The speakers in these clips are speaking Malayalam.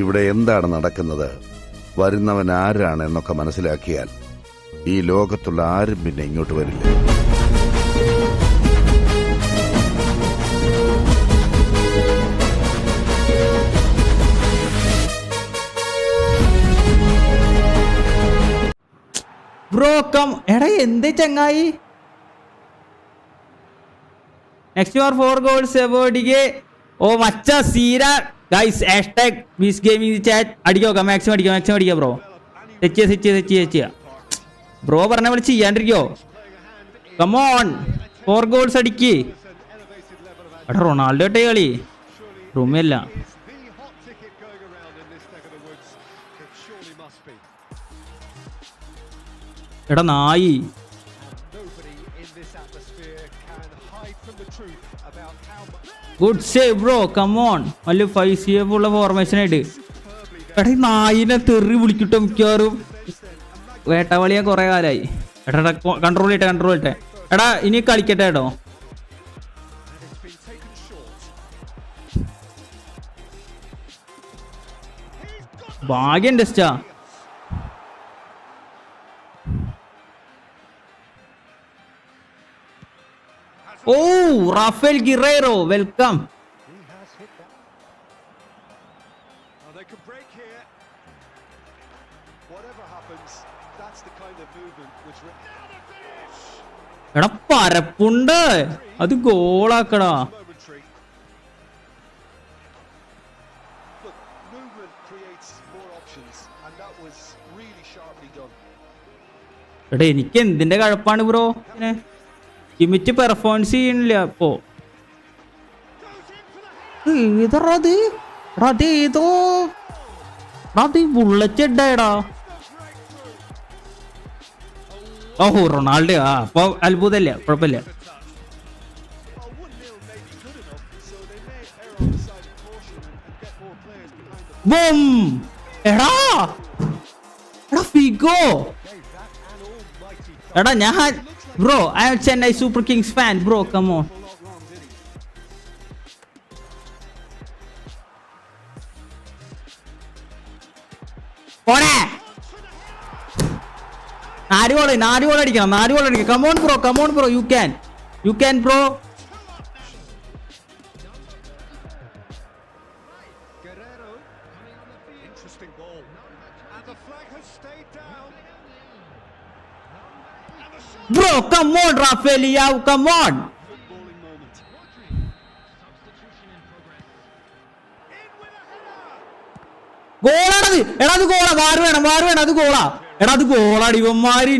ഇവിടെ എന്താണ് നടക്കുന്നത്? വരുന്നവൻ ആരാണ് എന്നൊക്കെ മനസ്സിലാക്കിയാൽ ഈ ലോകത്തുള്ള ആരും പിന്നെ ഇങ്ങോട്ട് വരില്ല. ബ്രോ കം എടാ എന്ത് ചങ്ങായി? നെക്സ്റ്റ് ഫോർ ഗോൾസ് എബോഡിക്ക് ഓ മച്ച സീര. Guys hashtag bees gaming chat അടിക്കോ മാക്സിമം അടിക്കാം മാക്സിമം അടിക്കാം ബ്രോ തെച്ചിയ തെച്ചിയ തെച്ചിയ തെച്ചിയ ബ്രോ പറഞ്ഞ പോലെ ചെയ്യാണ്ടിരിക്കോ. കമോൺ ഫോർ ഗോൾസ് അടിക്ക്. എടാ റൊണാൾഡോ ഇട്ടേ കളി. be. എടാ നായി. Good save bro come on നല്ല ഫൈവ് സി എഫ് ഉള്ള ഫോർമേഷൻ ആയിട്ട്. നായിനെ തെറി വിളിക്കട്ടോ മിക്കവാറും. വേട്ടവളിയെ കുറെ കാലായി. എടാ കൺട്രോൾ ചെയ്യട്ടെ കൺട്രോൾ ചെയ്യട്ടെ എടാ ഇനി കളിക്കട്ടെ കേട്ടോ. ഭാഗ്യം ടെസ്റ്റാ more options, and that was really sharply done. എടാ എനിക്ക് എന്തിന്റെ കഴപ്പാണ് ബ്രോ ഇമിറ്റ് പെർഫോമൻസ് ചെയ്യണില്ല അപ്പോ. ബുള്ളറ്റ് ഇട്ടായടാ ഓഹോ റൊണാൾഡോ ആ അപ്പൊ അത്ഭുതല്ലേ കുഴപ്പമില്ല. എടാ! എടാ എടാ ഞാൻ Bro I am Chennai Super Kings fan bro come on pull out wrong, did he? പോണേ നാല് ഗോൾ നാല് ഗോൾ അടിക്കണം നാല് ഗോൾ അടിക്കണം come on bro come on bro you can you can bro Guerrero. Interesting ball. And the flag has stayed down. Come on Footballing moment. In with a header. ഗോളാണത് എടാ അത് ഗോളാ വാറ് വേണം വാറ് വേണം അത് ഗോളാ എടാ അത് ഗോളാണ് ഇവന്മാര്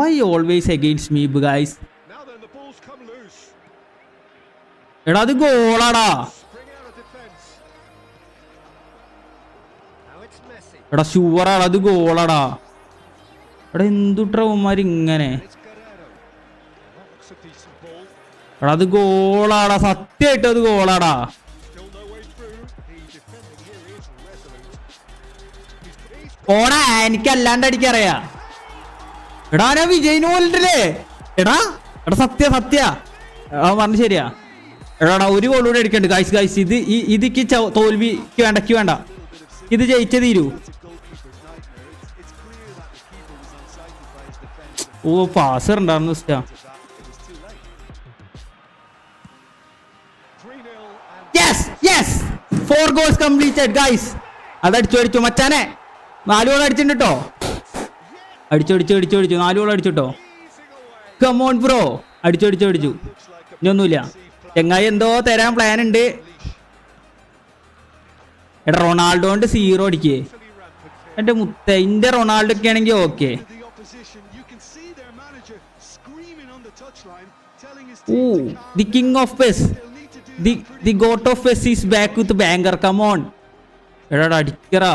why always against me guys come. എടാ അത് ഗോളാടാ. എടാ ഷുവറാടാ അത് ഗോളാടാ ഇവന്മാര് ഇങ്ങനെ. എടാ അത് ഗോളാടാ സത്യമായിട്ട് അത് ഗോളാടാ. ഓടാ എനിക്ക് അല്ലാണ്ട് അടിക്കറിയാ. എടാ ഞാൻ വിജയിന് പോലിട്ടില്ലേ എടാ എടാ സത്യ സത്യ. അവൻ പറഞ്ഞു ശരിയാ. എടാടാ ഒരു ഗോൾ കൂടെ അടിക്കണ്ട്. ഗൈസ് ഗൈസ് ഇത് ഇതിക്ക് തോൽവിക്ക് വേണ്ടക്ക് വേണ്ട. ഇത് ജയിച്ചേ തീരൂ. ഓ പാസ് ഉണ്ടായിരുന്നു ഇഷ്ടാ It was too late. 3-0 and yes yes four goals completed guys അതടിച്ചു അടിച്ചു മച്ചാനെ. നാല് ഗോൾ അടിച്ചിട്ടുണ്ട് കേട്ടോ അടിച്ചു അടിച്ചു അടിച്ചു അടിച്ചു. നാല് ഗോൾ അടിച്ചു കേട്ടോ. കമോൺ ബ്രോ അടിച്ചു അടിച്ചു അടിച്ചു. ഇനിയൊന്നുമില്ല. ചെങ്ങായി എന്തോ തരാൻ പ്ലാൻ ഉണ്ട്. എടാ റൊണാൾഡോണ്ട് സീറോ അടിക്കേ. എന്റെ മുത്ത ഇന്റെ റൊണാൾഡോ ഒക്കെ ആണെങ്കിൽ okay the king of PES the the GOAT of PES is back with banker come on എടാ അടിക്കറാ.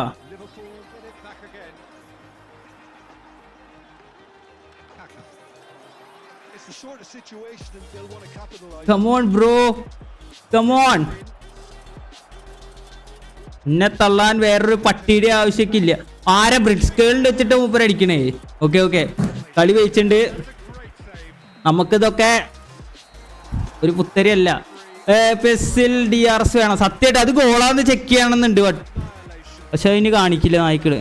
കമോൺ ബ്രോ കമോൺ എന്നെ തള്ളാൻ വേറൊരു പട്ടിയുടെ ആവശ്യക്കില്ല. ആരെ ബ്രിഡ്സ്കേളിൽ വെച്ചിട്ട് മൂപ്പരടിക്കണേ ഓക്കെ ഓക്കെ കളി വെച്ചിട്ടുണ്ട് നമുക്കിതൊക്കെ ഒരു കുത്തരിയല്ല. ഡി ആർ എസ് വേണം. സത്യമായിട്ട് അത് ഗോളാന്ന് ചെക്ക് ചെയ്യണമെന്നുണ്ട് പക്ഷെ അതിന് കാണിക്കില്ല നായ്ക്കൾ.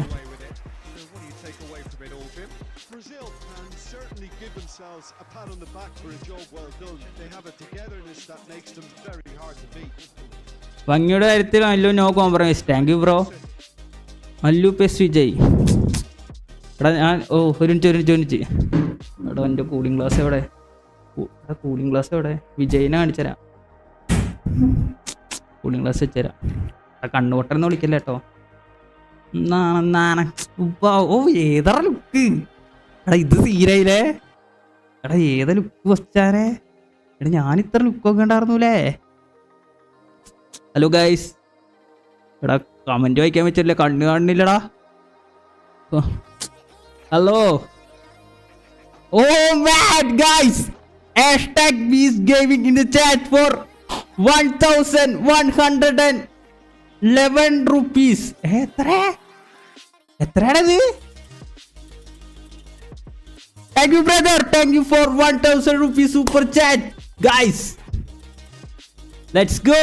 ഭംഗിയുടെ കാര്യത്തിൽ Mallu no compromise thank you bro Mallu pes Vijay. ഇവിടെ ഞാൻ ഓ ഒരു ഒരു എന്റെ കൂളിംഗ് ഗ്ലാസ് എവിടെ? കൂളിംഗ് ഗ്ലാസ് എവിടെ? വിജയിനെ കാണിച്ചുതരാം. കൂളിംഗ് ഗ്ലാസ് വെച്ചുതരാം. എടാ കണ്ണുകൊട്ടെന്ന് വിളിക്കല്ലേ കേട്ടോ ഓ ഏതാ ലുക്ക് എടാ ഇത് സീരയിലേ എടാ ഏതാ ലുക്ക് വെച്ചാരേ എടാ ഞാൻ ഇത്ര ലുക്കൊക്കെ ഉണ്ടായിരുന്നൂലേ ഹലോ ഗൈസ് എടാ കമന്റ് വായിക്കാൻ പറ്റില്ല. കണ്ണ് കാണുന്നില്ലടാ. Hello oh mad guys hashtag bees gaming in the chat four one thousand one hundred and eleven rupees എത്ര എത്രയാണത്? Thank you brother thank you for one thousand rupees super chat guys let's go